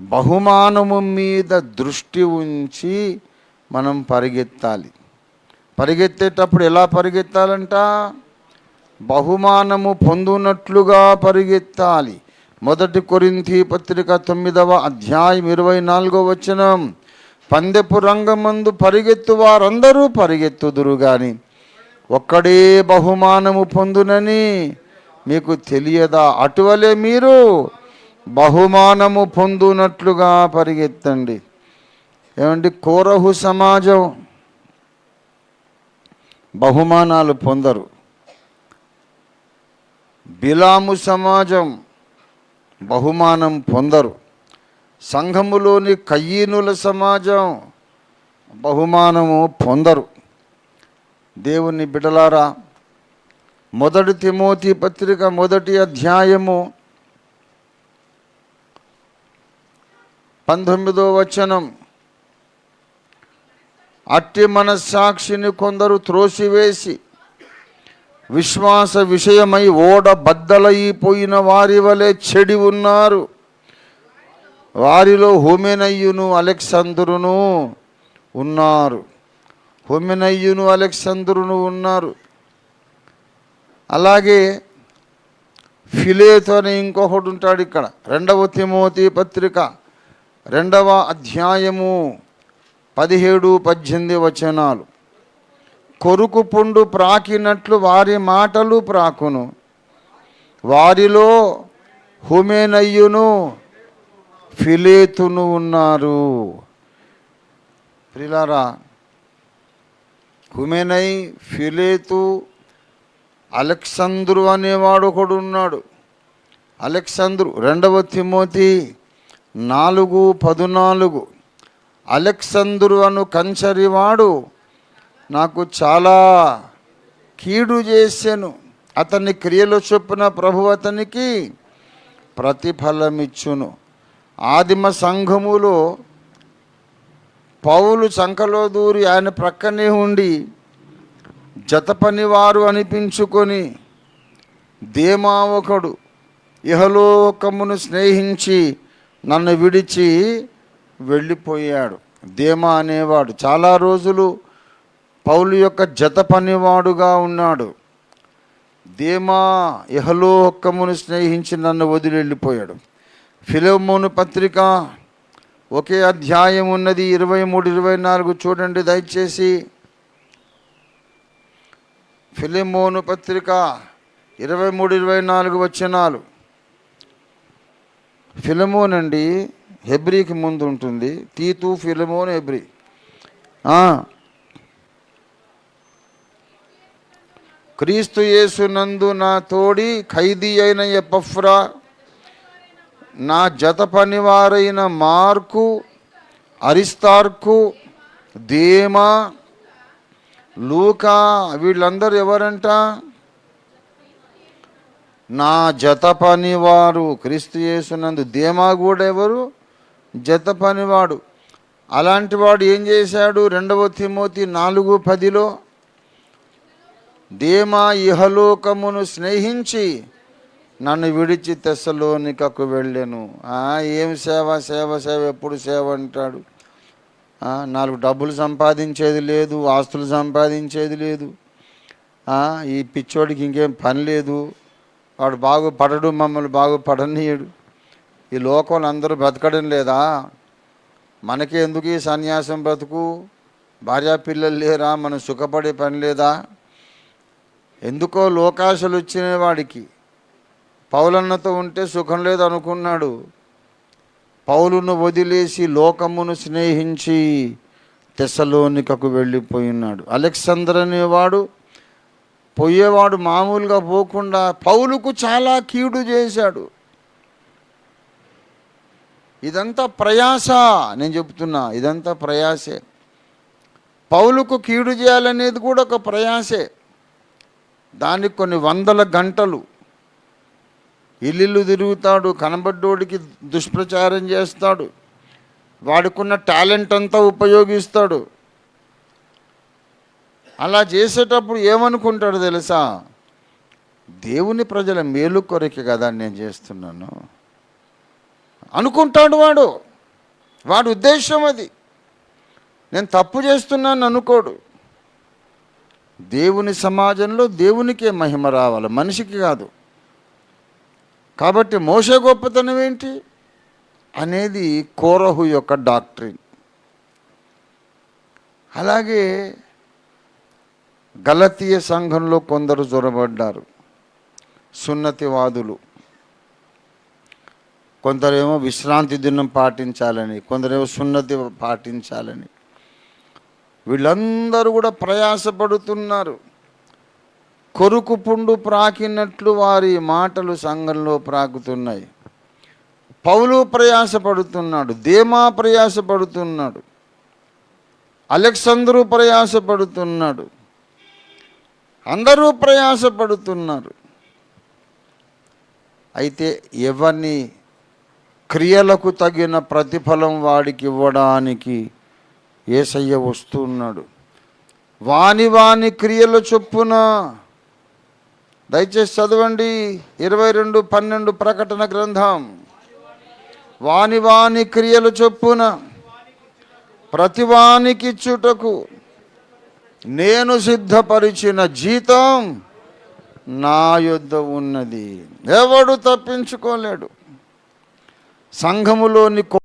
బహుమానము మీద దృష్టి ఉంచి మనం పరిగెత్తాలి. పరిగెత్తేటప్పుడు ఎలా పరిగెత్తాలంట? బహుమానము పొందునట్లుగా పరిగెత్తాలి. మొదటి కొరింథీ పత్రిక తొమ్మిదవ అధ్యాయం ఇరవై నాలుగో వచనం. పందెపు రంగమందు పరిగెత్తు వారందరూ పరిగెత్తుదురు కానీ ఒక్కడే బహుమానము పొందునని మీకు తెలియదా? అటువలే మీరు బహుమానము పొందునట్లుగా పరిగెత్తండి. ఏమండి? కోరహు సమాజం. బహుమానాలు పొందరు. బిలాము సమాజం బహుమానం పొందరు. సంఘములోని కయ్యీనుల సమాజం బహుమానము పొందరు. దేవుని బిడలారా మొదటి తిమోతి పత్రిక మొదటి అధ్యాయము పంతొమ్మిదో వచనం. అట్టి మనస్సాక్షిని కొందరు త్రోసివేసి విశ్వాస విషయమై ఓడ బద్దలైపోయిన వారి వలె చెడి ఉన్నారు. వారిలో హోమెనయ్యును అలెక్సందరును ఉన్నారు. హోమెనయ్యును అలెక్సందరును ఉన్నారు. అలాగే ఫిలేతో అని ఇంకొకడు ఉంటాడు ఇక్కడ. రెండవ తిమోతి పత్రిక. రెండవ అధ్యాయము పదిహేడు పద్దెనిమిది వచనాలు. కొరుకు పుండు ప్రాకినట్లు వారి మాటలు ప్రాకును. వారిలో హుమేనయ్యును ఫిలేతును ఉన్నారు. ప్రిలారా హుమేనై ఫిలేతు అలెక్సంద్రు అనేవాడు ఒకడు ఉన్నాడు అలెక్సంద్రు రెండవ తిమోతి నాలుగు పదునాలుగు. అలెక్సంద్రు అను కంచరివాడు నాకు చాలా కీడు చేశాను. అతని క్రియలు చొప్పున ప్రభు అతనికి ప్రతిఫలమిచ్చును. ఆదిమ సంఘములో పౌలు చంకలో దూరి ఆయన ప్రక్కనే ఉండి జత పనివారు అనిపించుకొని దేమా ఒకడు ఇహలోకమును స్నేహించి నన్ను విడిచి వెళ్ళిపోయాడు. దేమా అనేవాడు. చాలా రోజులు పౌలు యొక్క జత పనివాడుగా ఉన్నాడు. దేమా ఇహలోకమును స్నేహించి నన్ను వదిలి వెళ్ళిపోయాడు. ఫిలోమోను పత్రిక ఒకే అధ్యాయం ఉన్నది ఇరవై మూడు ఇరవై నాలుగు చూడండి దయచేసి. ఫిలిమోను పత్రిక ఇరవై మూడు ఇరవై నాలుగు వచ్చినాలు ఫిలమోన్ అండి హెబ్రీకి ముందు ఉంటుంది. తీతు ఫిలమోన్ హెబ్రీ. క్రీస్తు క్రీస్తు యేసునందు నా తోడి ఖైదీ అయిన ఎపఫ్రా నా జత పనివారైన మార్కు అరిస్తార్కు దేమా లూకా వీళ్ళందరూ ఎవరంట? నా జత పనివారు క్రీస్తు చేసినందు ధీమా కూడా ఎవరు జత పనివాడు. అలాంటి వాడు ఏం చేశాడు? రెండవ తిమోతి నాలుగు పదిలో దేమా ఇహలోకమును స్నేహించి నన్ను విడిచి తెస్సలోనికకు వెళ్ళాను. ఏం సేవ? సేవ సేవ ఎప్పుడు సేవ అంటాడు? నాలుగు డబ్బులు సంపాదించేది లేదు ఆస్తులు సంపాదించేది లేదు. ఈ పిచ్చోడికి ఇంకేం పని లేదు. వాడు బాగుపడడు మమ్మల్ని బాగుపడనీయడు. ఈ లోకంలో అందరూ బ్రతకడం లేదా? మనకి ఎందుకు ఈ సన్యాసం బ్రతుకు? భార్యా పిల్లలు లేరా? మనం సుఖపడే పని లేదా? ఎందుకో లోకాశలు వచ్చిన వాడికి. పౌలన్నతో ఉంటే సుఖం లేదు అనుకున్నాడు. పౌలును వదిలేసి లోకమును స్నేహించి తెసలోనికకు వెళ్ళిపోయినాడు అలెక్సందర్ అనేవాడు పోయేవాడు మామూలుగా పోకుండా పౌలుకు చాలా కీడు చేశాడు. ఇదంతా ప్రయాస నేను చెప్తున్నా ఇదంతా ప్రయాసే. పౌలుకు కీడు చేయాలనేది కూడా ఒక ప్రయాసే. దానికి కొన్ని వందల గంటలు. ఇల్లు తిరుగుతాడు కనబడ్డోడికి దుష్ప్రచారం చేస్తాడు వాడికున్న టాలెంట్ అంతా ఉపయోగిస్తాడు. అలా చేసేటప్పుడు ఏమనుకుంటాడు తెలుసా? దేవుని ప్రజల మేలు కొరకే కదా నేను చేస్తున్నాను. అనుకుంటాడు వాడు. వాడి ఉద్దేశం అది. నేను తప్పు చేస్తున్నాను అనుకోడు. దేవుని సమాజంలో దేవునికే మహిమ రావాలి మనిషికి కాదు. కాబట్టి మోస గొప్పతనం ఏంటి? అనేది కోరహు యొక్క డాక్టరీన్. అలాగే గలతీయ సంఘంలో కొందరు జొరబడ్డారు. సున్నతివాదులు. కొందరేమో విశ్రాంతి దినం పాటించాలని కొందరేమో సున్నతి పాటించాలని. వీళ్ళందరూ కూడా ప్రయాసపడుతున్నారు. కొరుకు పుండు ప్రాకినట్లు వారి మాటలు సంఘంలో ప్రాకుతున్నాయి. పౌలు ప్రయాసపడుతున్నాడు దేమా ప్రయాసపడుతున్నాడు అలెక్సందరు ప్రయాసపడుతున్నాడు. అందరూ ప్రయాసపడుతున్నారు. అయితే ఎవరిని క్రియలకు తగిన ప్రతిఫలం వాడికి ఇవ్వడానికి ఏసయ్య వస్తున్నాడు. వాని వాని క్రియల చొప్పున దయచేసి చదవండి. ఇరవై రెండు పన్నెండు ప్రకటన గ్రంథం. వాని వాని క్రియలు చొప్పున ప్రతివానికిచ్చుటకు నేను సిద్ధపరిచిన జీతం నా యొద్ద ఉన్నది. ఎవడు తప్పించుకోలేడు. సంఘములోని